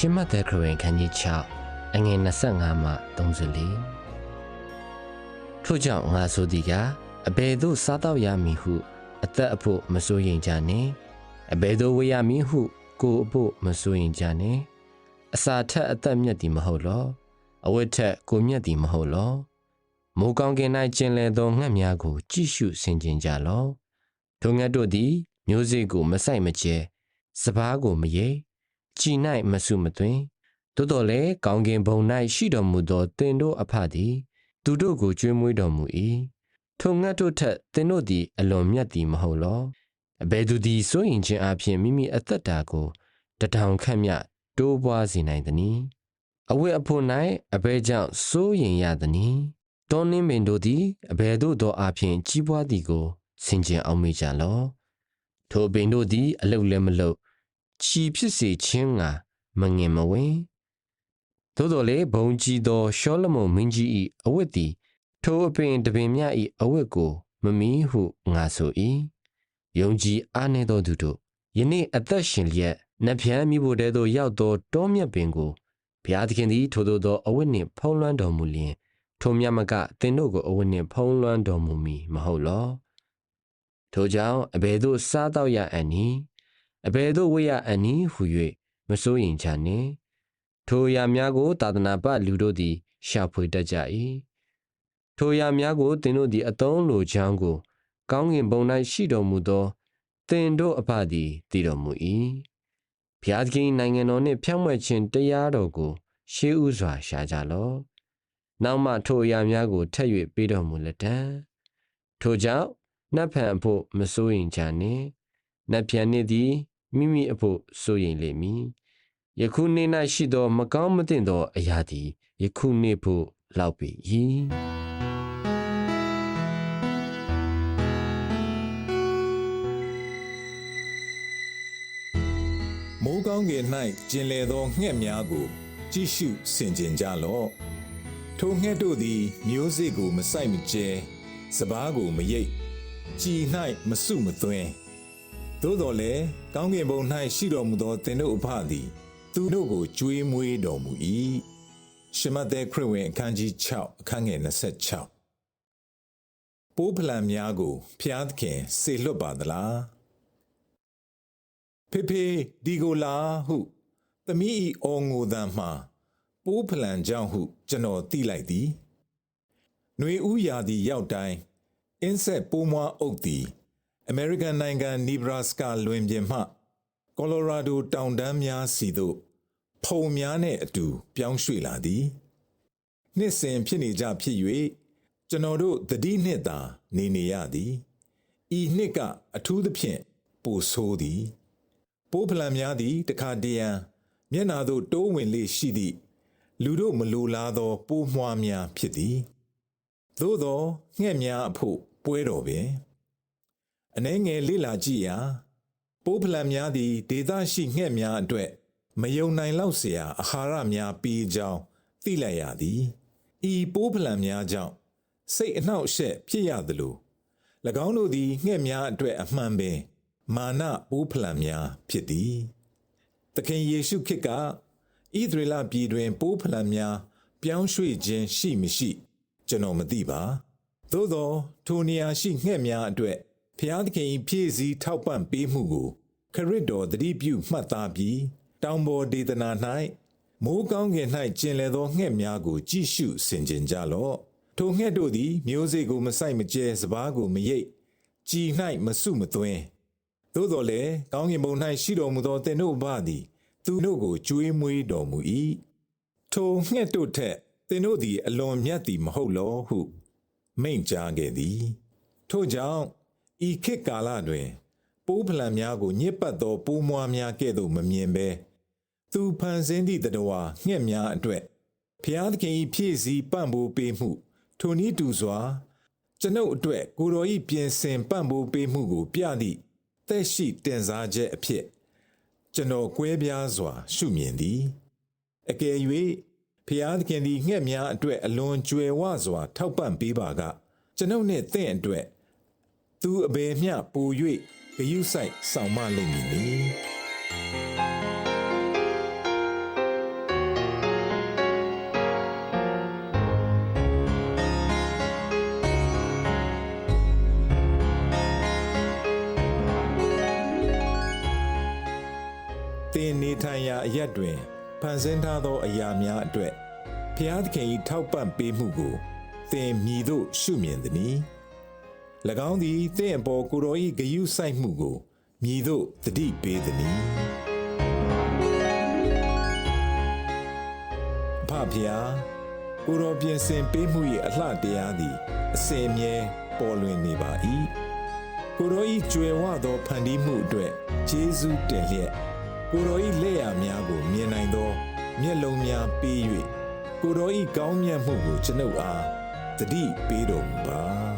ရှမတ်သက်ခရဝင်ခန်းကြီး6အငယ်25မှ34ထို့ကြောင့်ငါဆိုသည်ကအဘယ်သို့စားတော့ရမည်ဟု အသက်အဖို့မစိုးရင်ကြနှင့်အဘယ်သို့ဝေရမည်ဟု ကိုယ်အဖို့မစိုးရင်ကြနှင့်အစာထက်အသက်မြတ်သည်မဟုတ်လောအဝတ်ထက်ကိုမြတ်သည်မဟုတ်လောမိုးကောင်းကင်၌ကျင်လည်သောငှက်များကို ကြည့်ရှုဆင်ခြင်ကြလောထိုငှက်တို့သည် မျိုးစေ့ကိုမဆိုင်မကျဲစပားကိုမရိပ် ကြည်၌မဆုမသွင်းသို့တော်လည်းကောင်းကင်ဘုံ၌ရှိတော်မူသောတင်တို့အဖသည်သူတို့ကိုကျွေးမွေးတော်မူ၏ထိုငတ်တို့ထက်တင်တို့သည်အလွန်မြတ်သည်မဟုတ်လောအဘယ်သူသည်စိုးရင်ခြင်းအပြင်မိမိအသက်တာကိုတထောင်ခန့်မြတိုးပွားစေနိုင်သနည်းအဝတ်အဖို့၌အဘယ်ကြောင့်စိုးရင်ရသနည်းတောနှင်းပင်တို့သည်အဘယ်သို့သောအပြင်ကြီးပွားသည်ကိုဆင်ခြင်အောင်မေ့ကြလော့ထိုပင်တို့သည်အလုတ်လည်းမလုတ် ချီဖြစ်စေခြင်းငါမငင်မဝင်းသို့တော်လေဘုံကြီးသောရှောလမုန်မင်းကြီး၏အဝတ်သည်ထိုအပင်တပင်မြ၏အဝတ်ကိုမမီဟုငါဆို၏ယုံကြည်အားနေသောသူတို့ယနေ့အသက်ရှင်လျက်နဖျမ်းမိဖို့တဲသို့ရောက်သောတောမြတ်ပင်ကိုဘုရားသခင်သည်ထိုသို့သောအဝတ်နှင့်ဖုံးလွှမ်းတော်မူလျင်ထိုမြတ်မကသင်တို့ကိုအဝတ်နှင့်ဖုံးလွှမ်းတော်မူမည်မဟုတ်လောထိုကြောင့်အဘယ်သို့စားတော့ရအံ့နည်း အဘယ်သို့ဝိယအန်နီဟု၍မစိုးရင်ချနှင့်ထိုအရာများကို သာသနာပလူတို့သည် ရှာဖွေတတ်ကြ၏ထိုအရာများကိုသင်တို့သည်အသုံးလိုချောင်းကို ကောင်းကင်ဘုံ၌ရှိတော်မူသောသင်တို့အဖသည်တည်တော်မူ၏ဘုရားသခင်နိုင်ငံတော်နှင့်ဖြောင့်မတ်ခြင်းတရားတော်ကို ရှေးဥစွာရှာကြလော့နောက်မှထိုအရာများကိုထက်၍ပေးတော်မူလက်တံထိုကြောင့်နှပ်ဖန်အဖို့မစိုးရင်ချနှင့် နတ်ပြန်နေသည်မိမိအဖို့စိုးရိမ်လိမ့်မည်ယခုနေ့၌ရှိသော မကောင်းမသင့်သော အရာသည်ယခုနေ့ဖို့လောက်ပေ၏။မိုးကောင်းကင်၌ကျင်လည်သောငှက်များကို ကြည့်ရှုဆင်ခြင်ကြလော့ထိုငှက်တို့သည် မျိုးစေ့ကိုမဆိုင်မကျဲစပားကိုမရိပ်ကြည်၌မစုမသွင်း သို့တော်လည်းကောင်းကင်ဘုံ၌ရှိတော်မူသောသင်တို့အဖသည် သူတို့ကိုကြွေးမွေးတော်မူ၏ရှမသက်ခရစ်ဝင်အခန်းကြီး6အခန်းငယ်26ပိုးဖလံများကိုဖျားသခင်စေလွတ်ပါသလားဖေဖေဒီကိုလာဟု သမီးဤအော်ငိုတန်မှပိုးဖလန်ကြောင့်ဟု ကျွန်တော်သိလိုက်သည်။ຫນွေဥရာသည်ရောက်တိုင်းအင်းဆက်ပိုးမွားအုပ်သည် အမေရိကန်နိုင်ငံနီဘရာစကာလွင်ပြင်မှကော်လိုရာဒိုတောင်တန်းများစီသို့ဖုံများနှင့်အတူ ပြောင်းရွှေ့လာသည်။နှစ်စဉ်ဖြစ်နေကြဖြစ်၍ကျွန်တော်တို့တတိနှစ်သာနေနေရသည်။ဤနှစ်ကအထူးသဖြင့်ပိုဆိုးသည်။ပိုးဖလံများသည်တခါတရံမျက်နာသို့တိုးဝင်လေရှိသည့်လူတို့မလိုလားသော ပိုးမွှားများဖြစ်သည်သို့သောငှက်များအဖို့ပွဲတော်ပင် အနှဲငယ်လေးလာကြည့်ရာပိုးဖလံများသည်ဒေသရှိငှက်များအတွက်မယုံနိုင်လောက်เสียအာဟာရများပေးကြောင်းသိလိုက်ရသည်ဤပိုးဖလံများကြောင့်စိတ်အနှောက်အယှက်ဖြစ်ရသလို၎င်းတို့သည်ငှက်များအတွက်အမှန်ပင် မာနပိုးဖလံများဖြစ်သည်။သခင်ယေရှုခရစ်ကဣသရေလပြည်တွင်ပိုးဖလံများပြောင်းရွှေ့ခြင်းရှိမရှိကျွန်တော်မသိပါ။သို့သောထိုနေရာရှိငှက်များအတွက် ဖျားသခင်၏ဖြည့်ဆည်းထောက်ပံ့ပေးမှုကို ခရစ်တော်တတိပြုမှတ်သားပြီးတောင်ပေါ်ဒေသနာ၌မိုးကောင်းကင်၌ကျင်လည်သောငှက်များကို ကြည့်ရှုဆင်ခြင်ကြလော့။ထိုငှက်တို့သည် မျိုးစေ့ကိုမဆိုင်မကျဲစပားကိုမရိပ်ကြည်၌မစုမသွင်းသို့တော်လည်းကောင်းကင်ဘုံ၌ရှိတော်မူသောသင်တို့အဘသည် သူတို့ကိုကြွေးမွေးတော်မူ၏ထိုငှက်တို့ထက်သင်တို့သည်အလွန်မြတ်သည်မဟုတ်လောဟု မိန့်ကြားခဲ့သည်ထို့ကြောင့် ဤခေတ်ကာလတွင် ပိုးဖလံများကိုညစ်ပတ်သောပိုးမွားများကဲ့သို့မမြင်ဘဲသူဖန်ဆင်းသည့်တတဝါငှက်များအတွက်ဖျားသခင်၏ဖြည့်ဆည်းပံ့ပိုးပေးမှုထိုနည်းတူစွာ ကျွန်ုပ်အတွက်ကိုတော်၏ပြင်ဆင်ပံ့ပိုးပေးမှုကို ပြသည့်သက်ရှိတင်စားချက်အဖြစ် ကျွန်တော်ကွဲပြားစွာ ရှုမြင်သည်အကယ်၍ဖျားသခင်သည်ငှက်များအတွက်အလွန်ကြွယ်ဝစွာ ထောက်ပံ့ပေးပါက ကျွန်ုပ်နှင့်သင့်အတွက် သူအဘယ်မျှပို၍ဂယုစိုက်ဆောင်မလိမ့်မည်နီသင်နေထိုင်ရာအရက်တွင်ဖန်ဆင်းထားသောအရာများအတွက်ဖျားသခင်၏ထောက်ပံ့ပေးမှုကိုသင်မြည်သို့ရှုမြင်သည်။၎ င်းသည်သင်အပေါ်ကိုယ်တော်၏ဂယုစိုက်မှုကိုမြည်သို့တတိပေးသည်။ဖဖျားကိုယ်တော်ပြင်ဆင်ပေးမှု၏အလှတရားသည်အစင်မြဲပေါ်လွင်နေပါ၏။ကိုရောဤကျွယ်ဝသောဖန်တီးမှုအတွက်ဂျေဇုတင်လျက်ကိုရောဤလက်ရများကိုမြင်နိုင်သောမျက်လုံးများပေး၍ကိုရောဤကောင်းမြတ်မှုကိုကျွန်ုပ်အားတတိပေးတော်မူပါ